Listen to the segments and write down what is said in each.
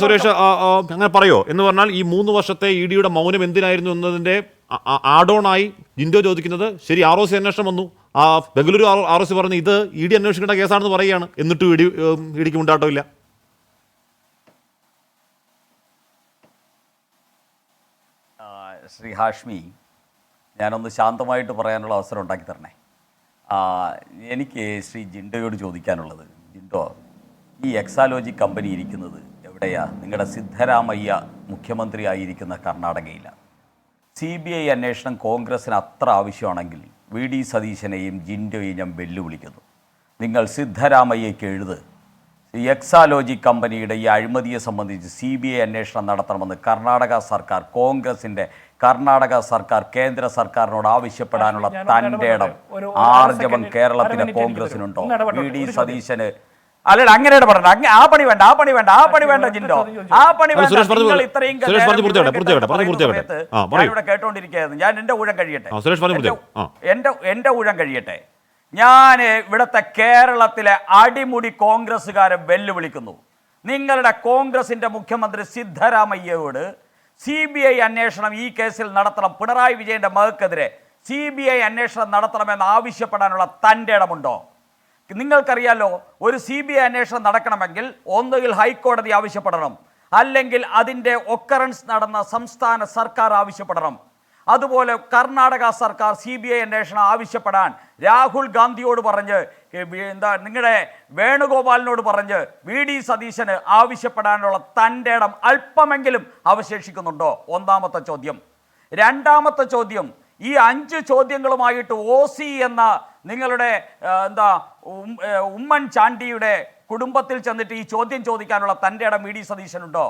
സുരേഷ് അങ്ങനെ പറയോ? എന്ന് പറഞ്ഞാൽ ഈ മൂന്ന് വർഷത്തെ ഇ ഡിയുടെ മൗനം എന്തിനായിരുന്നു എന്നതിന്റെ ആഡോണായി ജിൻഡോ ചോദിക്കുന്നത് ശരി ആർ ഒ സി അന്വേഷണം വന്നു. ആ ബംഗളൂരു ആർ ഒ സി പറഞ്ഞു ഇത് ഇ ഡി അന്വേഷിക്കേണ്ട കേസാണെന്ന് പറയുകയാണ്. എന്നിട്ടും ഇ ഡി ഇ ഡിക്ക് മുണ്ടാട്ടമില്ല ശ്രീ ഹാഷ്മി ഞാനൊന്ന് ശാന്തമായിട്ട് പറയാനുള്ള അവസരം ഉണ്ടാക്കി തരണേ. എനിക്ക് ശ്രീ ജിൻഡോയോട് ചോദിക്കാനുള്ളത് ജിൻഡോ ഈ എക്സാലോജി കമ്പനി ഇരിക്കുന്നത് എവിടെയാ? നിങ്ങളുടെ സിദ്ധരാമയ്യ മുഖ്യമന്ത്രി ആയിരിക്കുന്ന കർണാടകയിലാണ് സി ബി ഐ അന്വേഷണം കോൺഗ്രസിന് അത്ര ആവശ്യമാണെങ്കിൽ വി ഡി സതീശനെയും ജിൻഡോയും ഞാൻ വെല്ലുവിളിക്കുന്നു. നിങ്ങൾ സിദ്ധരാമയ്യയ്ക്ക് എഴുത്. എക്സാലോജി കമ്പനിയുടെ ഈ അഴിമതിയെ സംബന്ധിച്ച് സി ബി ഐ അന്വേഷണം നടത്തണമെന്ന് കർണാടക സർക്കാർ കോൺഗ്രസിന്റെ കർണാടക സർക്കാർ കേന്ദ്ര സർക്കാരിനോട് ആവശ്യപ്പെടാനുള്ള തന്റെ ഇടം ആർജവം കേരളത്തിലെ കോൺഗ്രസിനുണ്ടോ വി ഡി സതീശന് അല്ലല്ല അങ്ങനെയാണ് പറഞ്ഞത് അങ്ങനെ ആ പണി വേണ്ട ആ പണി വേണ്ട ആ പണി വേണ്ട ജിൻഡോ. ആ പണി വേണ്ട നിങ്ങൾ ഇത്രയും. ഞാനിവിടെ കേട്ടോണ്ടിരിക്കുകയായിരുന്നു. ഞാൻ എന്റെ ഊഴം കഴിയട്ടെ. എന്റെ എന്റെ ഊഴം കഴിയട്ടെ. ഞാൻ ഇവിടത്തെ കേരളത്തിലെ അടിമുടി കോൺഗ്രസ്സുകാരെ വെല്ലുവിളിക്കുന്നു. നിങ്ങളുടെ കോൺഗ്രസിന്റെ മുഖ്യമന്ത്രി സിദ്ധരാമയ്യയോട് സി ബി ഐ അന്വേഷണം ഈ കേസിൽ നടത്തണം. പിണറായി വിജയന്റെ മകക്കെതിരെ സി ബി ഐ അന്വേഷണം നടത്തണമെന്ന് ആവശ്യപ്പെടാനുള്ള തന്റെ ഇടമുണ്ടോ? നിങ്ങൾക്കറിയാലോ ഒരു സി ബി ഐ അന്വേഷണം നടക്കണമെങ്കിൽ ഒന്നുകിൽ ഹൈക്കോടതി ആവശ്യപ്പെടണം അല്ലെങ്കിൽ അതിന്റെ ഒക്കറൻസ് നടന്ന സംസ്ഥാന സർക്കാർ ആവശ്യപ്പെടണം. അതുപോലെ കർണാടക സർക്കാർ സി ബി ഐ അന്വേഷണം ആവശ്യപ്പെടാൻ രാഹുൽ ഗാന്ധിയോട് പറഞ്ഞ് എന്താ നിങ്ങളുടെ വേണുഗോപാലിനോട് പറഞ്ഞ് വി ഡി സതീശന് ആവശ്യപ്പെടാനുള്ള തന്റെ ഇടം അല്പമെങ്കിലും അവശേഷിക്കുന്നുണ്ടോ? ഒന്നാമത്തെ ചോദ്യം. രണ്ടാമത്തെ ചോദ്യം ഈ അഞ്ച് ചോദ്യങ്ങളുമായിട്ട് ഒ സി എന്ന നിങ്ങളുടെ എന്താ ഉമ്മൻ ചാണ്ടിയുടെ കുടുംബത്തിൽ ചെന്നിട്ട് ഈ ചോദ്യം ചോദിക്കാനുള്ള തന്റെ ഇടം വി ഡി സതീശനുണ്ടോ?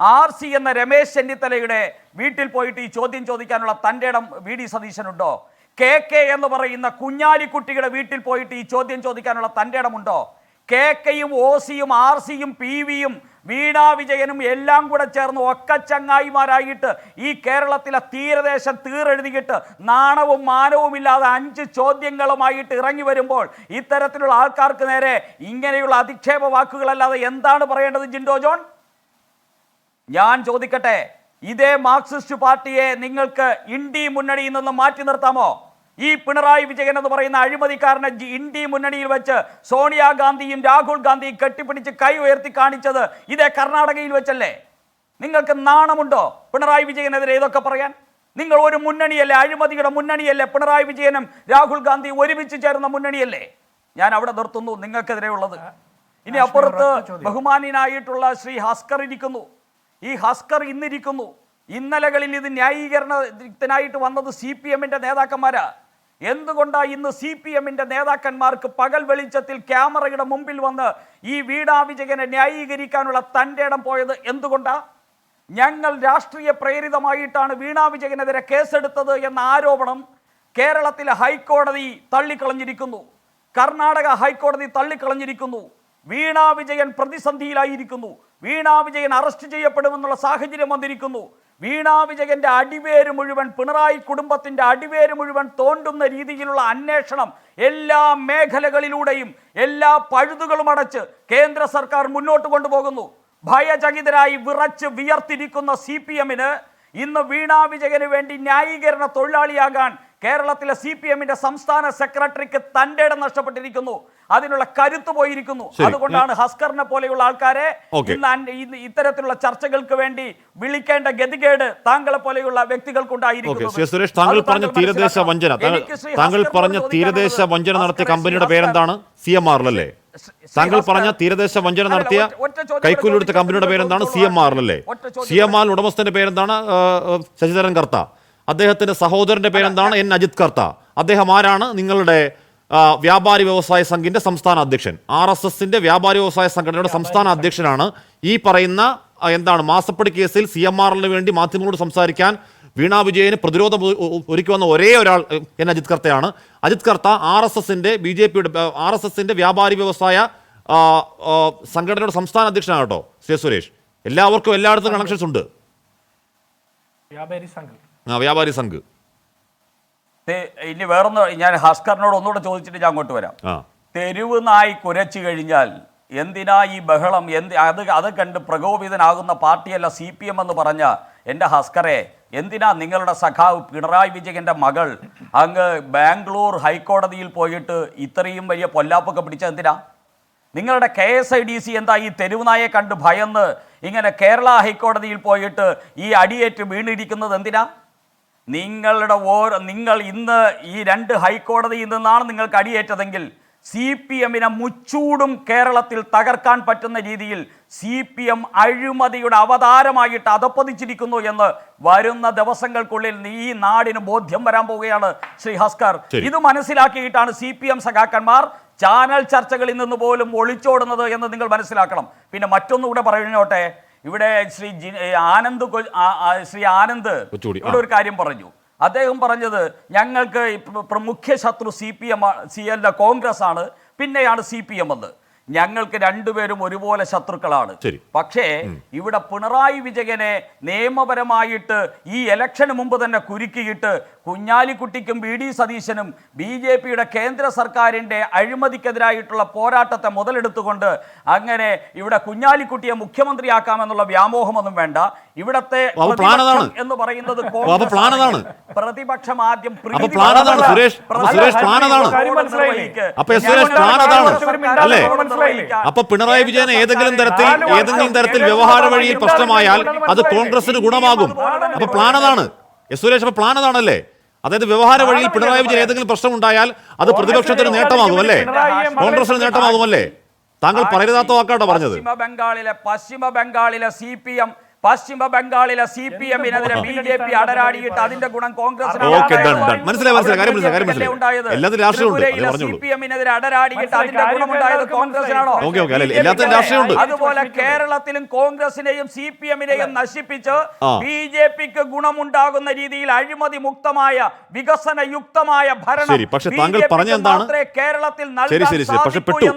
ആർ സി എന്ന രമേശ് ചെന്നിത്തലയുടെ വീട്ടിൽ പോയിട്ട് ഈ ചോദ്യം ചോദിക്കാനുള്ള തന്റെ ഇടം വി ഡി സതീശനുണ്ടോ? കെ കെ എന്ന് പറയുന്ന കുഞ്ഞാലിക്കുട്ടിയുടെ വീട്ടിൽ പോയിട്ട് ഈ ചോദ്യം ചോദിക്കാനുള്ള തന്റെ ഇടമുണ്ടോ? കെ കെയും ഒ സിയും ആർ സിയും പി വിയും വീണ വിജയനും എല്ലാം കൂടെ ചേർന്ന് ഒക്കച്ചങ്ങായിമാരായിട്ട് ഈ കേരളത്തിലെ തീരദേശം തീരെഴുതിയിട്ട് നാണവും മാനവും ഇല്ലാതെ അഞ്ച് ചോദ്യങ്ങളുമായിട്ട് ഇറങ്ങി വരുമ്പോൾ ഇത്തരത്തിലുള്ള ആൾക്കാർക്ക് നേരെ ഇങ്ങനെയുള്ള അധിക്ഷേപ വാക്കുകളല്ലാതെ എന്താണ് പറയേണ്ടത് ജിൻഡോ ജോൺ? ഞാൻ ചോദിക്കട്ടെ ഇതേ മാർക്സിസ്റ്റ് പാർട്ടിയെ നിങ്ങൾക്ക് ഇന്ത്യ മുന്നണിയിൽ നിന്ന് മാറ്റി നിർത്താമോ? ഈ പിണറായി വിജയൻ എന്ന് പറയുന്ന അഴിമതിക്കാരനെ ഇന്ത്യ മുന്നണിയിൽ വെച്ച് സോണിയാഗാന്ധിയും രാഹുൽ ഗാന്ധിയും കെട്ടിപ്പിടിച്ച് കൈ ഉയർത്തി കാണിച്ചത് ഇതേ കർണാടകയിൽ വെച്ചല്ലേ? നിങ്ങൾക്ക് നാണമുണ്ടോ പിണറായി വിജയനെതിരെ ഇതൊക്കെ പറയാൻ? നിങ്ങൾ ഒരു മുന്നണിയല്ലേ അഴിമതിയുടെ മുന്നണിയല്ലേ പിണറായി വിജയനും രാഹുൽ ഗാന്ധി ഒരുമിച്ച് ചേർന്ന മുന്നണിയല്ലേ? ഞാൻ അവിടെ നിർത്തുന്നു നിങ്ങൾക്കെതിരെയുള്ളത് ഇനി അപ്പുറത്ത് ബഹുമാന്യനായിട്ടുള്ള ശ്രീ ഹസ്കർ ഇരിക്കുന്നു. ഈ ഹസ്കർ ഇന്നിരിക്കുന്നു. ഇന്നലകളിൽ ഇത് ന്യായീകരണത്തിനായിട്ട് വന്നത് സി പി എമ്മിന്റെ നേതാക്കന്മാരാ. എന്തുകൊണ്ടാ ഇന്ന് സി പി എമ്മിന്റെ നേതാക്കന്മാർക്ക് പകൽ വെളിച്ചത്തിൽ ക്യാമറയുടെ മുമ്പിൽ വന്ന് ഈ വീടാ വിജയനെ ന്യായീകരിക്കാനുള്ള തന്റെ ഇടം പോയത് എന്തുകൊണ്ടാണ് ഞങ്ങൾ രാഷ്ട്രീയ പ്രേരിതമായിട്ടാണ് വീണാ വിജയനെതിരെ കേസെടുത്തത് എന്ന ആരോപണം കേരളത്തിലെ ഹൈക്കോടതി തള്ളിക്കളഞ്ഞിരിക്കുന്നു. കർണാടക ഹൈക്കോടതി തള്ളിക്കളഞ്ഞിരിക്കുന്നു. വീണാ വിജയൻ പ്രതിസന്ധിയിലായിരിക്കുന്നു. വീണാ വിജയൻ അറസ്റ്റ് ചെയ്യപ്പെടുമെന്നുള്ള സാഹചര്യം വന്നിരിക്കുന്നു. വീണാ വിജയന്റെ അടിവേര് മുഴുവൻ പിണറായി കുടുംബത്തിന്റെ അടിവേര് മുഴുവൻ തോണ്ടുന്ന രീതിയിലുള്ള അന്വേഷണം എല്ലാ മേഖലകളിലൂടെയും എല്ലാ പഴുതുകളും അടച്ച് കേന്ദ്ര സർക്കാർ മുന്നോട്ട് കൊണ്ടുപോകുന്നു. ഭയചകിതരായി വിറച്ച് വിയർത്തിരിക്കുന്ന സി പി എമ്മിന് ഇന്ന് വീണാ വിജയന് വേണ്ടി ന്യായീകരണ തൊഴിലാളിയാകാൻ കേരളത്തിലെ സി പി എമ്മിന്റെ സംസ്ഥാന സെക്രട്ടറിക്ക് തന്റെ ഇടം നഷ്ടപ്പെട്ടിരിക്കുന്നു. അതിനുള്ള കരുത്തു പോയിരിക്കുന്നു. അതുകൊണ്ടാണ് ഹസ്കറിനെ പോലെയുള്ള ആൾക്കാരെ ഇന്ന് ഇത്തരത്തിലുള്ള ചർച്ചകൾക്ക് വേണ്ടി വിളിക്കേണ്ട ഗതികേട് താങ്കളെ പോലെയുള്ള വ്യക്തികൾക്ക് വ്യക്തികൾക്കുണ്ടായിരിക്കുന്നു സുരേഷ് താങ്കൾ പറഞ്ഞ തീരദേശ വഞ്ചന. താങ്കൾ പറഞ്ഞ തീരദേശ വഞ്ചന നടത്തിയ കമ്പനിയുടെ പേരെന്താണ്? സി എം ആറിലല്ലേ? താങ്കൾ പറഞ്ഞ തീരദേശ വഞ്ചന നടത്തിയ കൈക്കൂലെടുത്ത കമ്പനിയുടെ പേരെന്താണ്? സി എം ആറിലല്ലേ? സി എം ആർ ഉടമസ്ഥന്റെ പേരെന്താണ്? ശശിധരൻ കർത്ത. അദ്ദേഹത്തിന്റെ സഹോദരന്റെ പേരെന്താണ്? എൻ. അജിത് കർത്ത. അദ്ദേഹം ആരാണ്? നിങ്ങളുടെ വ്യാപാരി വ്യവസായ സംഘിന്റെ സംസ്ഥാന അധ്യക്ഷൻ. ആർ എസ് എസിന്റെ വ്യാപാരി വ്യവസായ സംഘടനയുടെ സംസ്ഥാന അധ്യക്ഷനാണ്. ഈ പറയുന്ന എന്താണ് മാസപ്പടി കേസിൽ സി എം ആറിന് വേണ്ടി മാധ്യമങ്ങളോട് സംസാരിക്കാൻ വീണ വിജയന് പ്രതിരോധം ഒരുക്കി വന്ന ഒരേ ഒരാൾ എൻ. അജിത് കർത്തയാണ്. അജിത് കർത്ത ആർ എസ് എസിന്റെ ബി ജെ പിയുടെ ആർ എസ് എസിന്റെ വ്യാപാരി വ്യവസായ സംഘടനയുടെ സംസ്ഥാന അധ്യക്ഷനാണ് കേട്ടോ ശ്രീ സുരേഷ്. എല്ലാവർക്കും എല്ലായിടത്തും കണക്ഷൻസ് ഉണ്ട്. വ്യാപാരി സംഘം. വ്യാപാരി സംഘ്. ഇനി വേറൊന്ന് ഞാൻ ഹസ്കറിനോട് ഒന്നുകൂടെ ചോദിച്ചിട്ട് ഞാൻ അങ്ങോട്ട് വരാം. തെരുവ് നായി കുരച്ചു കഴിഞ്ഞാൽ എന്തിനാ ഈ ബഹളം? എന്ത് അത് അത് കണ്ട് പ്രകോപിതനാകുന്ന പാർട്ടിയല്ല സി പി എം എന്ന് പറഞ്ഞ എന്റെ ഹസ്കറെ എന്തിനാ നിങ്ങളുടെ സഖാവ് പിണറായി വിജയന്റെ മകൾ അങ്ങ് ബാംഗ്ലൂർ ഹൈക്കോടതിയിൽ പോയിട്ട് ഇത്രയും വലിയ പൊല്ലാപ്പൊക്കെ പിടിച്ച എന്തിനാ? നിങ്ങളുടെ K S I D C എന്താ ഈ തെരുവുനായെ കണ്ട് ഭയന്ന് ഇങ്ങനെ കേരള ഹൈക്കോടതിയിൽ പോയിട്ട് ഈ അടിയേറ്റ് വീണിരിക്കുന്നത് എന്തിനാ? നിങ്ങളുടെ ഓരോ നിങ്ങൾ ഇന്ന് ഈ രണ്ട് ഹൈക്കോടതിയിൽ നിന്നാണ് നിങ്ങൾക്ക് അടിയേറ്റതെങ്കിൽ സി പി എമ്മിനെ മുച്ചൂടും കേരളത്തിൽ തകർക്കാൻ പറ്റുന്ന രീതിയിൽ സി പി എം അഴിമതിയുടെ അവതാരമായിട്ട് അതപ്പതിച്ചിരിക്കുന്നു എന്ന് വരുന്ന ദിവസങ്ങൾക്കുള്ളിൽ ഈ നാടിന് ബോധ്യം വരാൻ പോവുകയാണ് ശ്രീ ഹസ്കർ. ഇത് മനസ്സിലാക്കിയിട്ടാണ് സി പി എം സഖാക്കന്മാർ ചാനൽ ചർച്ചകളിൽ നിന്ന് പോലും ഒളിച്ചോടുന്നത് എന്ന് നിങ്ങൾ മനസ്സിലാക്കണം. പിന്നെ മറ്റൊന്നുകൂടെ പറഞ്ഞോട്ടെ ഇവിടെ ശ്രീ ആനന്ദ് ശ്രീ ആനന്ദ് ഇവിടെ ഒരു കാര്യം പറഞ്ഞു. അദ്ദേഹം പറഞ്ഞത് ഞങ്ങൾക്ക് മുഖ്യ ശത്രു C P M C L Congress ആണ് പിന്നെയാണ് സി പി എം എന്ന് ഞങ്ങൾക്ക് രണ്ടുപേരും ഒരുപോലെ ശത്രുക്കളാണ്. പക്ഷേ ഇവിടെ പിണറായി വിജയനെ നിയമപരമായിട്ട് ഈ ഇലക്ഷന് മുമ്പ് തന്നെ കുരുക്കിയിട്ട് കുഞ്ഞാലിക്കുട്ടിക്കും വി ഡി സതീശനും ബി ജെ പിയുടെ കേന്ദ്ര സർക്കാരിന്റെ അഴിമതിക്കെതിരായിട്ടുള്ള പോരാട്ടത്തെ മുതലെടുത്തുകൊണ്ട് അങ്ങനെ ഇവിടെ കുഞ്ഞാലിക്കുട്ടിയെ മുഖ്യമന്ത്രിയാക്കാമെന്നുള്ള വ്യാമോഹമൊന്നും വേണ്ട. ഇവിടത്തെ എന്ന് പറയുന്നത്. പ്രതിപക്ഷം ആദ്യം? അപ്പൊ പിണറായി വിജയൻ ഏതെങ്കിലും തരത്തിൽ ഏതെങ്കിലും തരത്തിൽ വ്യവഹാര വഴിയിൽ പ്രശ്നമായാൽ അത് കോൺഗ്രസിന് ഗുണമാകും. അപ്പൊ പ്ലാൻ അതാണ് എസ് സുരേഷ് അപ്പൊ പ്ലാൻ അതാണല്ലേ അതായത് വ്യവഹാര വഴിയിൽ പിണറായി വിജയൻ ഏതെങ്കിലും പ്രശ്നം ഉണ്ടായാൽ അത് പ്രതിപക്ഷത്തിന് നേട്ടമാകും അല്ലേ? കോൺഗ്രസിന് നേട്ടമാകും അല്ലേ? താങ്കൾ പറയരുതാത്ത വാക്കാട്ടോ പറഞ്ഞത് പശ്ചിമ ബംഗാളിലെ പശ്ചിമ ബംഗാളിലെ സി പി എം പശ്ചിമ ബംഗാളിലെ സി പി എമ്മിനെതിരെ ബി ജെ പി അടരാടിയിട്ട് അതിന്റെ ഗുണം കോൺഗ്രസിന് ഓക്കേ, done, done. മനസ്സിലായി, മനസ്സിലായി. കാര്യം മനസ്സിലായി, കാര്യം മനസ്സിലായി. ഉണ്ടായത്. എല്ലാത്തിലും രാഷ്ട്രീയമുണ്ട്. അതേ സി പി എമ്മിനെതിരെ അടരാടിയിട്ട് അതിന്റെ ഗുണമുണ്ടായത്. കോൺഗ്രസിനാണോ. അതുപോലെ കേരളത്തിലും കോൺഗ്രസിനെയും സി പി എമ്മിനെയും നശിപ്പിച്ച്. ബി ജെ പിക്ക് ഗുണമുണ്ടാകുന്ന രീതിയിൽ അഴിമതി മുക്തമായ വികസന യുക്തമായ ഭരണം പക്ഷേ താങ്കൾ പറഞ്ഞ എന്താണ്? കേരളത്തിൽ ശരി, ശരി, ശരി. പക്ഷേ പെട്ടു.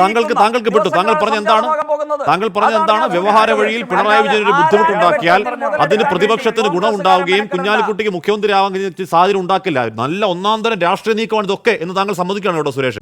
താങ്കൾക്ക് താങ്കൾക്ക് പെട്ടു. താങ്കൾ പറഞ്ഞ എന്താണ്? താങ്കൾ പറഞ്ഞ എന്താണ്? വ്യവഹാര. വഴിയിൽ പിണറായി വിജയൻ ഒരു ബുദ്ധിമുട്ടുണ്ടാക്കിയാൽ അതിന് പ്രതിപക്ഷത്തിന് ഗുണം ഗുണമുണ്ടാവുകയും. കുഞ്ഞാലിക്കുട്ടിക്ക് മുഖ്യമന്ത്രി ആവാൻ സാഹചര്യം ഉണ്ടാക്കില്ല. നല്ല ഒന്നാം തരം രാഷ്ട്രീയ നീക്കമാണ് ഇതൊക്കെ എന്ന് താങ്കൾ സമ്മതിക്കുകയാണ് കേട്ടോ സുരേഷ്?